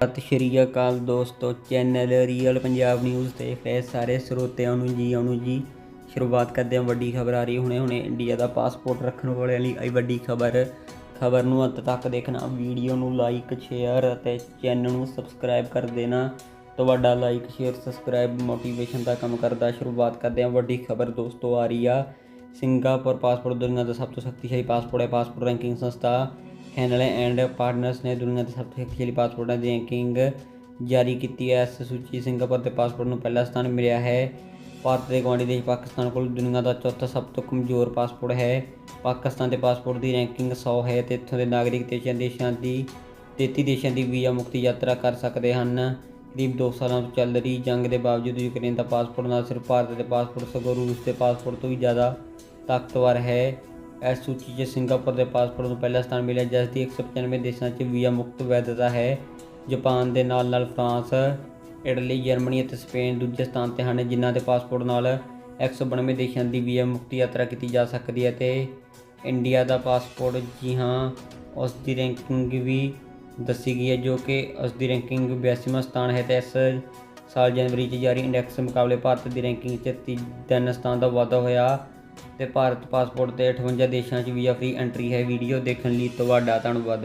ਸਤਿ ਸ਼੍ਰੀ ਅਕਾਲ ਦੋਸਤੋ, channel real Punjab news ਤੇ ਰਹੇ ਸਾਰੇ ਸਰੋਤਿਆਂ ਨੂੰ ਜੀ, ਆਉਣ ਜੀ। ਸ਼ੁਰੂਆਤ ਕਰਦੇ ਹਾਂ ਵੱਡੀ ਖਬਰ ਆ ਰਹੀ ਹੁਣੇ ਹੁਣੇ। ਇੰਡੀਆ ਦਾ ਪਾਸਪੋਰਟ ਰੱਖਣ ਵਾਲਿਆਂ ਲਈ ਆਈ ਵੱਡੀ ਖਬਰ। ਖਬਰ ਨੂੰ ਅੰਤ ਤੱਕ ਦੇਖਣਾ, ਵੀਡੀਓ ਨੂੰ ਲਾਈਕ ਸ਼ੇਅਰ ਅਤੇ ਚੈਨਲ ਨੂੰ ਸਬਸਕ੍ਰਾਈਬ ਕਰ ਦੇਣਾ। ਤੁਹਾਡਾ ਲਾਈਕ ਸ਼ੇਅਰ ਸਬਸਕ੍ਰਾਈਬ ਮੋਟੀਵੇਸ਼ਨ ਦਾ ਕੰਮ ਕਰਦਾ। ਸ਼ੁਰੂਆਤ ਕਰਦੇ ਹਾਂ ਵੱਡੀ ਖਬਰ ਦੋਸਤੋ ਆ ਰਹੀ ਆ। ਸਿੰਗਾਪੁਰ ਪਾਸਪੋਰਟ ਦੁਨੀਆ ਦਾ ਸਭ ਤੋਂ ਸ਼ਕਤੀਸ਼ਾਲੀ ਪਾਸਪੋਰਟ ਹੈ। ਪਾਸਪੋਰਟ ਰੈਂਕਿੰਗ ਸੰਸਥਾ ਹੈਨਲੇ ਐਂਡ ਪਾਰਟਨਰਸ ਨੇ ਦੁਨੀਆ ਦੇ ਸਭ ਤੋਂ ਸ਼ਕਤੀਸ਼ਾਲੀ ਪਾਸਪੋਰਟਾਂ ਦੀ ਰੈਂਕਿੰਗ ਜਾਰੀ ਕੀਤੀ ਹੈ। ਇਸ ਸੂਚੀ ਸਿੰਗਾਪੁਰ ਦੇ ਪਾਸਪੋਰਟ ਨੂੰ ਪਹਿਲਾ ਸਥਾਨ ਮਿਲਿਆ ਹੈ। ਭਾਰਤ ਦੇ ਗੁਆਂਢੀ ਦੇਸ਼ ਪਾਕਿਸਤਾਨ ਕੋਲ ਦੁਨੀਆ ਦਾ ਚੌਥਾ ਸਭ ਤੋਂ ਕਮਜ਼ੋਰ ਪਾਸਪੋਰਟ ਹੈ। ਪਾਕਿਸਤਾਨ ਦੇ ਪਾਸਪੋਰਟ ਦੀ ਰੈਂਕਿੰਗ 100 ਹੈ ਤੇ ਇੱਥੋਂ ਦੇ ਨਾਗਰਿਕ ਦੇਸ਼ਾਂ ਦੇਸ਼ਾਂ ਦੀ 33 ਦੇਸ਼ਾਂ ਦੀ ਵੀਜ਼ਾ ਮੁਕਤੀ ਯਾਤਰਾ ਕਰ ਸਕਦੇ ਹਨ। ਕਰੀਬ 2 ਸਾਲਾਂ ਤੋਂ ਚੱਲ ਰਹੀ ਜੰਗ ਦੇ ਬਾਵਜੂਦ ਯੂਕਰੇਨ ਦਾ ਪਾਸਪੋਰਟ ਨਾ ਸਿਰਫ ਭਾਰਤ ਦੇ ਪਾਸਪੋਰਟ ਸਗੋਂ ਰੂਸ ਦੇ ਪਾਸਪੋਰਟ ਤੋਂ ਵੀ ਜ਼ਿਆਦਾ ਤਾਕਤਵਰ ਹੈ। ਇਸ ਸੂਚੀ 'ਚ ਸਿੰਗਾਪੁਰ ਦੇ ਪਾਸਪੋਰਟ ਨੂੰ ਪਹਿਲਾ ਸਥਾਨ ਮਿਲਿਆ, ਜਿਸ ਦੀ 195 ਦੇਸ਼ਾਂ 'ਚ ਵੀਜ਼ਾ ਮੁਕਤ ਵੈਧਤਾ ਹੈ। ਜਾਪਾਨ ਦੇ ਨਾਲ ਨਾਲ ਫਰਾਂਸ, ਇਟਲੀ, ਜਰਮਨੀ ਅਤੇ ਸਪੇਨ ਦੂਜੇ ਸਥਾਨ ਤੇ ਹਨ, ਜਿਨ੍ਹਾਂ ਦੇ ਪਾਸਪੋਰਟ ਨਾਲ 192 ਦੇਸ਼ਾਂ ਦੀ ਵੀਜ਼ਾ ਮੁਕਤ ਯਾਤਰਾ ਕੀਤੀ ਜਾ ਸਕਦੀ ਹੈ। ਤੇ ਇੰਡੀਆ ਦਾ ਪਾਸਪੋਰਟ ਜੀ ਹਾਂ, ਉਸ ਦੀ ਰੈਂਕਿੰਗ ਵੀ ਦੱਸੀ ਗਈ ਹੈ, ਜੋ ਕਿ ਉਸ ਦੀ ਰੈਂਕਿੰਗ 82ਵਾਂ ਸਥਾਨ ਹੈ। ਤੇ ਇਸ ਸਾਲ ਜਨਵਰੀ 'ਚ ਜਾਰੀ ਇੰਡੈਕਸ ਮੁਕਾਬਲੇ ਭਾਰਤ ਦੀ ਰੈਂਕਿੰਗ 'ਚ ਤੀ- ਤਿੰਨ ਸਥਾਨ ਦਾ ਵਾਧਾ ਹੋਇਆ। ਤੇ ਭਾਰਤ ਪਾਸਪੋਰਟ ਤੇ 58 ਦੇਸ਼ਾਂ 'ਚ ਵੀਜ਼ਾ ਫ੍ਰੀ ਐਂਟਰੀ ਹੈ। ਵੀਡੀਓ ਦੇਖਣ ਲਈ ਤੁਹਾਡਾ ਧੰਨਵਾਦ।